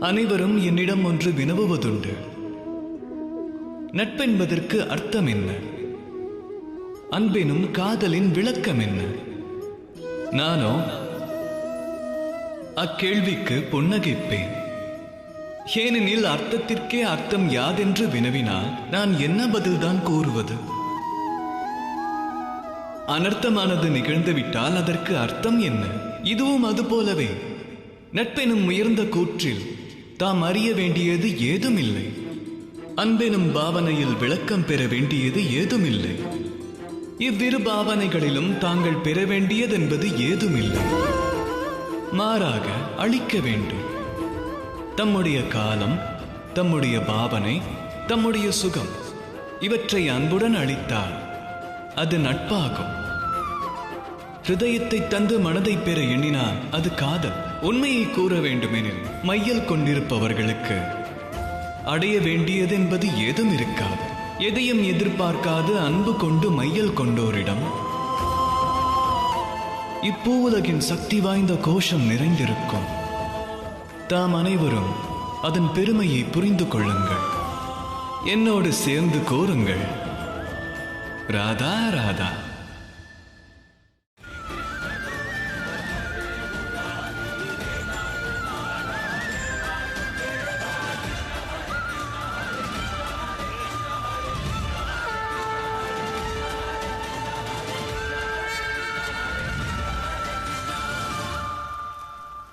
அனைவரும் என்னிடம் ஒன்று வினவுவதுண்டு. நட்பென்பதற்கு அர்த்தம் என்ன? அன்பெனும் காதலின் விளக்கம் என்ன? நானோ? அக்கேள்விக்கு புன்னகைப்பேன். ஏனெனில் அர்த்தத்திற்கே அர்த்தம் யாதென்று வினவினால் நான் என்ன பதில்தான் கூறுவது? அனர்த்தமானது நிகழ்ந்துவிட்டால் அதற்கு அர்த்தம் என்ன? இதுவும் அது போலவே நட்பெனும் உயர்ந்த கூற்றில் தாம் அறிய வேண்டியது ஏதுமில்லை. அன்பெனும் பாவனையில் விளக்கம் பெற வேண்டியது ஏதுமில்லை. இவ்விரு பாவனைகளிலும் தாங்கள் பெற வேண்டியதென்பது ஏதுமில்லை. மாறாக அழிக்க வேண்டும். தம்முடைய காலம் தம்முடைய பாவனை தம்முடைய சுகம் இவற்றை அன்புடன் அளித்தால் அது நட்பாகும். ஹிருதயத்தை தந்து மனதை பெற எண்ணினால் அது காதல். உண்மையை கூற வேண்டுமெனில் மையல் கொண்டிருப்பவர்களுக்கு அடைய வேண்டியதென்பது ஏதும் இருக்காது. எதையும் எதிர்பார்க்காது அன்பு கொண்டு மையல் கொண்டோரிடம். இப்பூவுலகின் சக்தி வாய்ந்த கோஷம் நிறைந்திருக்கும். தாம் அனைவரும் அதன் பெருமையை புரிந்து கொள்ளுங்கள். என்னோடு சேர்ந்து கோருங்கள் ராதா ராதா.